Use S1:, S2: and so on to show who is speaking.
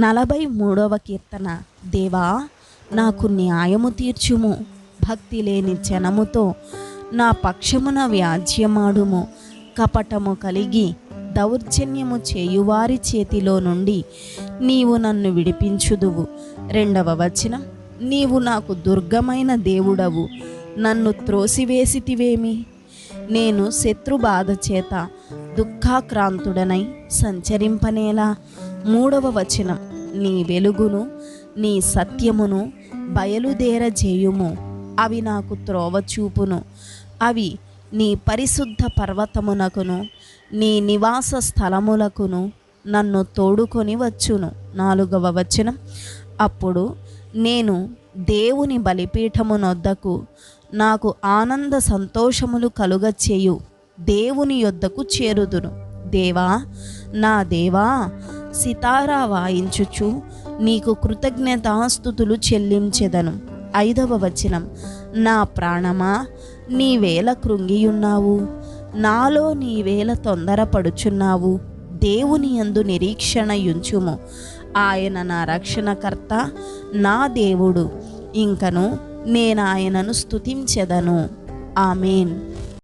S1: నలభై మూడవ కీర్తన. దేవా నాకు న్యాయము తీర్చుము. భక్తి లేని జనముతో నా పక్షమున వ్యాజ్యమాడుము. కపటము కలిగి దౌర్జన్యము చేయువారి చేతిలో నుండి నీవు నన్ను విడిపించుదువు. రెండవ వచనం. నీవు నాకు దుర్గమైన దేవుడవు. నన్ను త్రోసివేసితివేమి? నేను శత్రు బాధ చేత దుఃఖాక్రాంతుడనై సంచరింపనేలా. మూడవ వచనం నీ వెలుగును నీ సత్యమును బయలుదేరజేయుము. అవి నాకు త్రోవ చూపును అవి నీ పరిశుద్ధ పర్వతమునకును నీ నివాస స్థలములకును నన్ను తోడుకొని వచ్చును. నాలుగవ వచనం అప్పుడు నేను దేవుని బలిపీఠమునొద్దకు నాకు ఆనంద సంతోషములు కలుగచేయు. దేవుని యొద్దకు చేరుదును దేవా నా దేవా సితారా వాయించుచు నీకు కృతజ్ఞతాస్థుతులు చెల్లించెదను. ఐదవ వచనం నా ప్రాణమా నీవేల కృంగియున్నావు. నాలో నీవేల తొందరపడుచున్నావు. దేవుని యందు నిరీక్షణ యుంచుము. ఆయన నా రక్షణకర్త నా దేవుడు. ఇంకను నేను ఆయనను స్తుతించెదను. ఆమెన్.